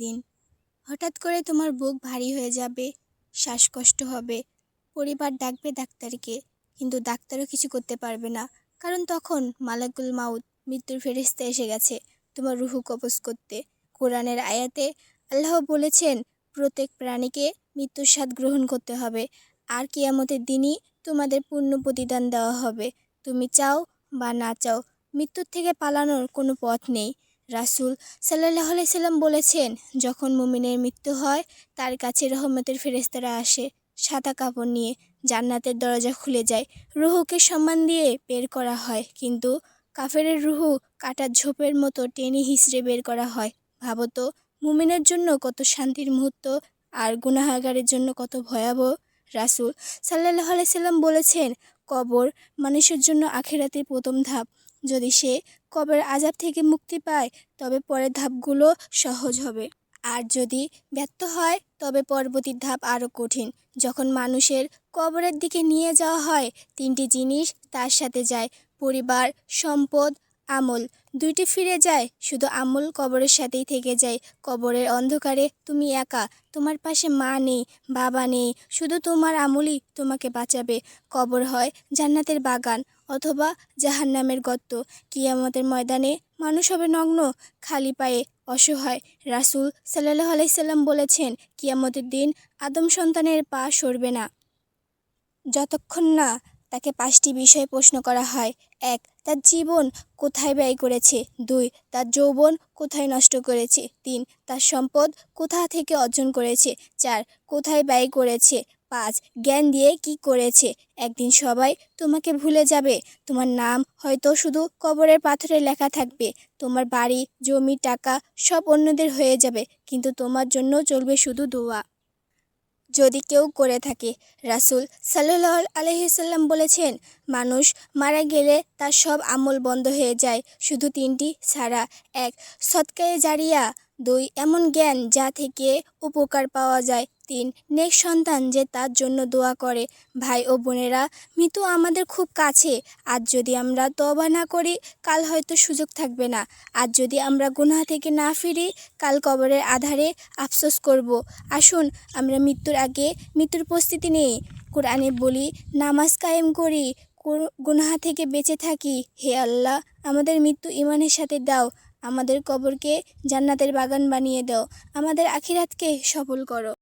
একদিন হঠাৎ করে তোমার বুক ভারী হয়ে যাবে, শ্বাসকষ্ট হবে। পরিবার ডাকবে ডাক্তারকে, কিন্তু ডাক্তারও কিছু করতে পারবে না। কারণ তখন মালাকুল মাউত, মৃত্যুর ফেরিস্তা এসে গেছে তোমার রুহু কবজ করতে। কোরআনের আয়াতে আল্লাহ বলেছেন, প্রত্যেক প্রাণীকে মৃত্যুর স্বাদ গ্রহণ করতে হবে। আর কিয়ামতের দিনই তোমাদের পূর্ণ প্রতিদান দেওয়া হবে। তুমি চাও বা না চাও, মৃত্যুর থেকে পালানোর কোনো পথ নেই। রাসূল সাল্লাহ সাল্লাম বলেছেন, যখন মুমিনের মৃত্যু হয়, তার কাছে রহমতের ফেরেস্তারা আসে সাদা কাপড় নিয়ে, জান্নাতের দরজা খুলে যায়। রুহুকে সম্মান দিয়ে বের করা হয়, কিন্তু কাফেরের রুহু কাটার ঝোপের মতো টেনে হিসড়ে বের করা হয়। ভাবো তো, মুমিনের জন্য কত শান্তির মুহূর্ত আর গুনাহাগারের জন্য কত ভয়াবহ। রাসূল সাল্লাহ আলাইসাল্লাম বলেছেন, কবর মানুষের জন্য আখেরাতের প্রথম ধাপ। যদি সে কবরের আজাব থেকে মুক্তি পায়, তবে পরের ধাপগুলো সহজ হবে। আর যদি ব্যর্থ হয়, তবে পরবর্তী ধাপ আরও কঠিন। যখন মানুষের কবরের দিকে নিয়ে যাওয়া হয়, তিনটি জিনিস তার সাথে যায়, পরিবার, সম্পদ, আমল। দুইটি ফিরে যায়, শুধু আমল কবরের সাথেই থেকে যায়। কবরের অন্ধকারে তুমি একা, তোমার পাশে মা নেই, বাবা নেই, শুধু তোমার আমলই তোমাকে বাঁচাবে। কবর হয় জান্নাতের বাগান অথবা জাহান্নামের গর্ত। কিয়ামতের ময়দানে মানুষ হবে নগ্ন, খালি পায়ে অসহায়। রাসূল সাল্লাহ আলাইসাল্লাম বলেছেন, কিয়ামতের দিন আদম সন্তানের পা সরবে না। যতক্ষণ না তাকে পাঁচটি বিষয়ে প্রশ্ন করা হয়। এক, তার জীবন কোথায় ব্যয় করেছে? দুই, তার যৌবন কোথায় নষ্ট করেছে? তিন, তার সম্পদ কোথা থেকে অর্জন করেছে? চার, কোথায় ব্যয় করেছে? পাঁচ, জ্ঞান দিয়ে কি করেছে? একদিন সবাই তোমাকে ভুলে যাবে। তোমার নাম হয়তো শুধু কবরের পাথরে লেখা থাকবে। তোমার বাড়ি, জমি, টাকা সব অন্যদের হয়ে যাবে। কিন্তু তোমার জন্য চলবে শুধু দোয়া। যদি কেউ করে থাকে। রাসুল সাল্লাহ আলহিসাল্লাম বলেছেন, মানুষ মারা গেলে তার সব আমল বন্ধ হয়ে যায়। শুধু তিনটি ছাড়া এক। সৎকায়ে জারিয়া দুই, এমন জ্ঞান যা থেকে উপকার পাওয়া যায়। তিন, নেক সন্তান যে তার জন্য দোয়া করে। ভাই ও বোনেরা মৃত্যু আমাদের খুব কাছে। আজ যদি আমরা তবা না করি, কাল হয়তো সুযোগ থাকবে না। আজ যদি আমরা গুনাহ থেকে না ফিরি, কাল কবরের আধারে আফসোস করব। আসুন, আমরা মৃত্যুর আগে মৃত্যুর প্রস্তুতি নেই। কোরআনে বলি, নামাজ কায়েম করি গুনাহা থেকে বেঁচে থাকি। হে আল্লাহ, আমাদের মৃত্যু ইমানের সাথে দাও। আমাদের কবরকে জান্নাতের বাগান বানিয়ে দাও। আমাদের আখিরাতকে সফল করো।